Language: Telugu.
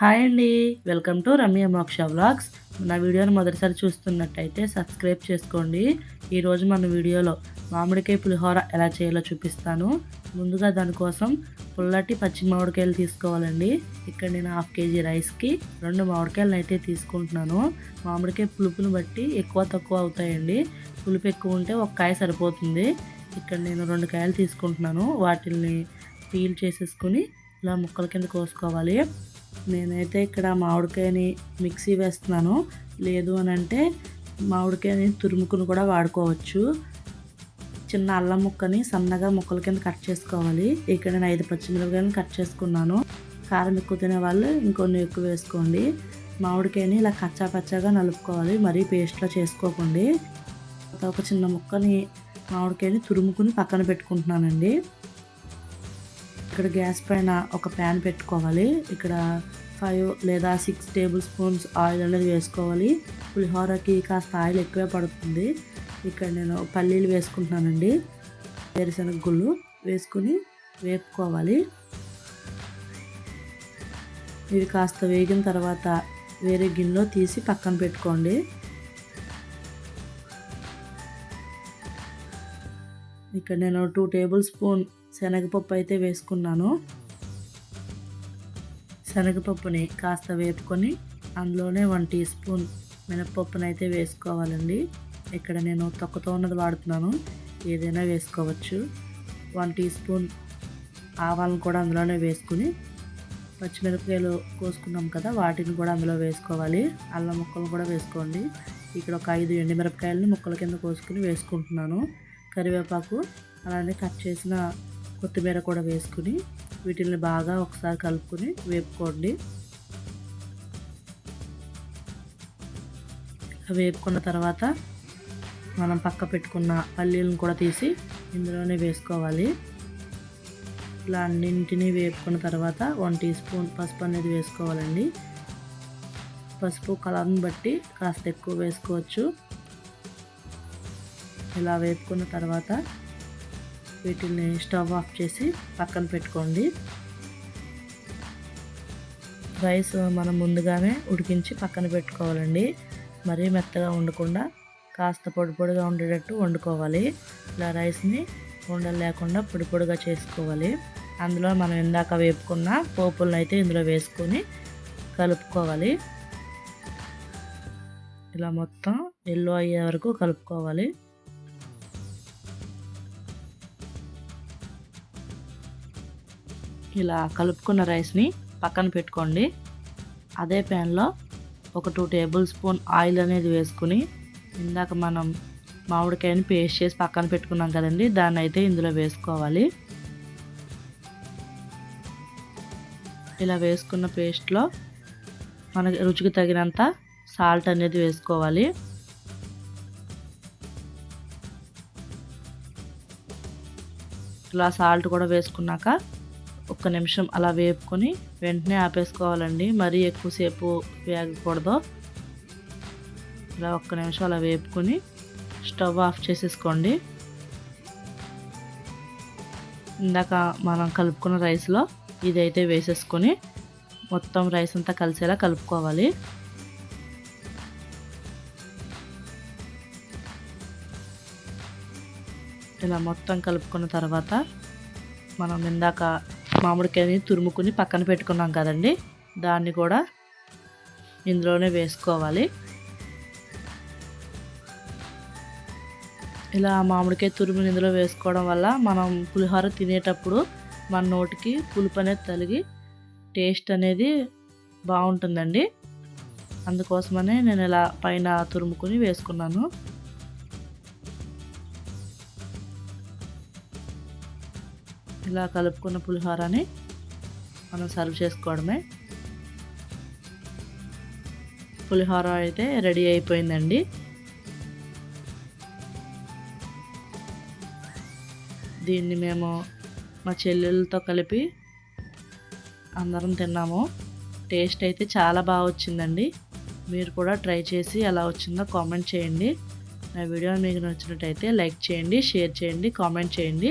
హాయ్ అండి. వెల్కమ్ టు రమ్య మోక్ష వ్లాగ్స్. నా వీడియోని మొదటిసారి చూస్తున్నట్టయితే సబ్స్క్రైబ్ చేసుకోండి. ఈరోజు మన వీడియోలో మామిడికాయ పులిహోర ఎలా చేయాలో చూపిస్తాను. ముందుగా దానికోసం పుల్లటి పచ్చి మామిడికాయలు తీసుకోవాలండి. ఇక్కడ నేను హాఫ్ కేజీ రైస్కి రెండు మామిడికాయలను అయితే తీసుకుంటున్నాను. మామిడికాయ పులుపుని బట్టి ఎక్కువ తక్కువ అవుతాయండి. పులుపు ఎక్కువ ఉంటే ఒక కాయ సరిపోతుంది. ఇక్కడ నేను రెండు కాయలు తీసుకుంటున్నాను. వాటిని పీల్ చేసేసుకుని ఇలా ముక్కల కింద కోసుకోవాలి. నేనైతే ఇక్కడ మామిడికాయని మిక్సీ వేస్తున్నాను. లేదు అని అంటే మామిడికాయని తురుముకుని కూడా వాడుకోవచ్చు. చిన్న అల్లం ముక్కని సన్నగా ముక్కల కింద కట్ చేసుకోవాలి. ఇక్కడ నేను ఐదు పచ్చిమిరపకాయలను కట్ చేసుకున్నాను. కారం ఎక్కువ తినే వాళ్ళు ఇంకొన్ని ఎక్కువ వేసుకోండి. మామిడికాయని ఇలా కచ్చా పచ్చాగా నలుపుకోవాలి. మరీ పేస్ట్లో చేసుకోకండి. ఒక చిన్న ముక్కని మామిడికాయని తురుముకుని పక్కన పెట్టుకుంటున్నానండి. ఇక్కడ గ్యాస్ పైన ఒక ప్యాన్ పెట్టుకోవాలి. ఇక్కడ ఫైవ్ లేదా సిక్స్ టేబుల్ స్పూన్స్ ఆయిల్ అనేది వేసుకోవాలి. పులిహోరకి కాస్త ఆయిల్ ఎక్కువే పడుతుంది. ఇక్కడ నేను పల్లీలు వేసుకుంటున్నానండి. వేరుశనగ గుళ్ళు వేసుకుని వేపుకోవాలి. ఇవి కాస్త వేగిన తర్వాత వేరే గిన్నెలో తీసి పక్కన పెట్టుకోండి. ఇక్కడ నేను టూ టేబుల్ స్పూన్ శనగపప్పు అయితే వేసుకున్నాను. శనగపప్పుని కాస్త వేపుకొని అందులోనే వన్ టీ స్పూన్ మినప్పప్పుని అయితే వేసుకోవాలండి. ఇక్కడ నేను తొక్కతో ఉన్నది వాడుతున్నాను. ఏదైనా వేసుకోవచ్చు. వన్ టీ స్పూన్ ఆవాలను కూడా అందులోనే వేసుకుని పచ్చిమిరపకాయలు కోసుకున్నాం కదా వాటిని కూడా అందులో వేసుకోవాలి. అల్లం ముక్కలు కూడా వేసుకోండి. ఇక్కడ ఒక ఐదు ఎండుమిరపకాయలని ముక్కల కింద కోసుకుని వేసుకుంటున్నాను. కరివేపాకు అలానే కట్ చేసిన కొత్తిమీర కూడా వేసుకుని వీటిని బాగా ఒకసారి కలుపుకొని వేపుకోండి. వేపుకున్న తర్వాత మనం పక్క పెట్టుకున్న పల్లీలను కూడా తీసి ఇందులోనే వేసుకోవాలి. ఇలా అన్నింటినీ వేపుకున్న తర్వాత వన్ టీ స్పూన్ పసుపు అనేది వేసుకోవాలండి. పసుపు కలర్ని బట్టి కాస్త ఎక్కువ వేసుకోవచ్చు. ఇలా వేపుకున్న తర్వాత వీటిని స్టవ్ ఆఫ్ చేసి పక్కన పెట్టుకోండి. రైస్ మనం ముందుగానే ఉడికించి పక్కన పెట్టుకోవాలండి. మరీ మెత్తగా ఉండకుండా కాస్త పొడి పొడిగా ఉండేటట్టు వండుకోవాలి. ఇలా రైస్ని ఉండలు లేకుండా పొడి పొడిగా చేసుకోవాలి. అందులో మనం ఇందాక వేపుకున్న పోపులను అయితే ఇందులో వేసుకొని కలుపుకోవాలి. ఇలా మొత్తం ఎల్లో అయ్యే వరకు కలుపుకోవాలి. ఇలా కలుపుకున్న రైస్ని పక్కన పెట్టుకోండి. అదే ప్యాన్లో ఒక టూ టేబుల్ స్పూన్ ఆయిల్ అనేది వేసుకుని ఇందాక మనం మామిడికాయని పేస్ట్ చేసి పక్కన పెట్టుకున్నాం కదండి దాన్ని అయితే ఇందులో వేసుకోవాలి. ఇలా వేసుకున్న పేస్ట్లో మనకి రుచికి తగినంత సాల్ట్ అనేది వేసుకోవాలి. ఇలా సాల్ట్ కూడా వేసుకున్నాక ఒక్క నిమిషం అలా వేపుకొని వెంటనే ఆపేసుకోవాలండి. మరీ ఎక్కువసేపు వేగకూడదు. ఇలా ఒక్క నిమిషం అలా వేపుకొని స్టవ్ ఆఫ్ చేసేసుకోండి. ఇందాక మనం కలుపుకున్న రైస్లో ఇదైతే వేసేసుకొని మొత్తం రైస్ అంతా కలిసేలా కలుపుకోవాలి. ఇలా మొత్తం కలుపుకున్న తర్వాత మనం ఇందాక మామిడికాయని తురుముకుని పక్కన పెట్టుకున్నాం కదండి. దాన్ని కూడా ఇందులోనే వేసుకోవాలి. ఇలా మామిడికాయ తురుముని ఇందులో వేసుకోవడం వల్ల మనం పులిహోర తినేటప్పుడు మన నోటికి పులుపు అనేది తలిగి టేస్ట్ అనేది బాగుంటుందండి. అందుకోసమనే నేను ఇలా పైన తురుముకుని వేసుకున్నాను. ఇలా కలుపుకున్న పులిహోరని మనం సర్వ్ చేసుకోవడమే. పులిహోర అయితే రెడీ అయిపోయిందండి. దీన్ని మేము మా చెల్లెలతో కలిపి అందరం తిన్నాము. టేస్ట్ అయితే చాలా బాగా వచ్చిందండి. మీరు కూడా ట్రై చేసి ఎలా వచ్చిందో కామెంట్ చేయండి. నా వీడియో మీకు నచ్చినట్టయితే లైక్ చేయండి షేర్ చేయండి కామెంట్ చేయండి.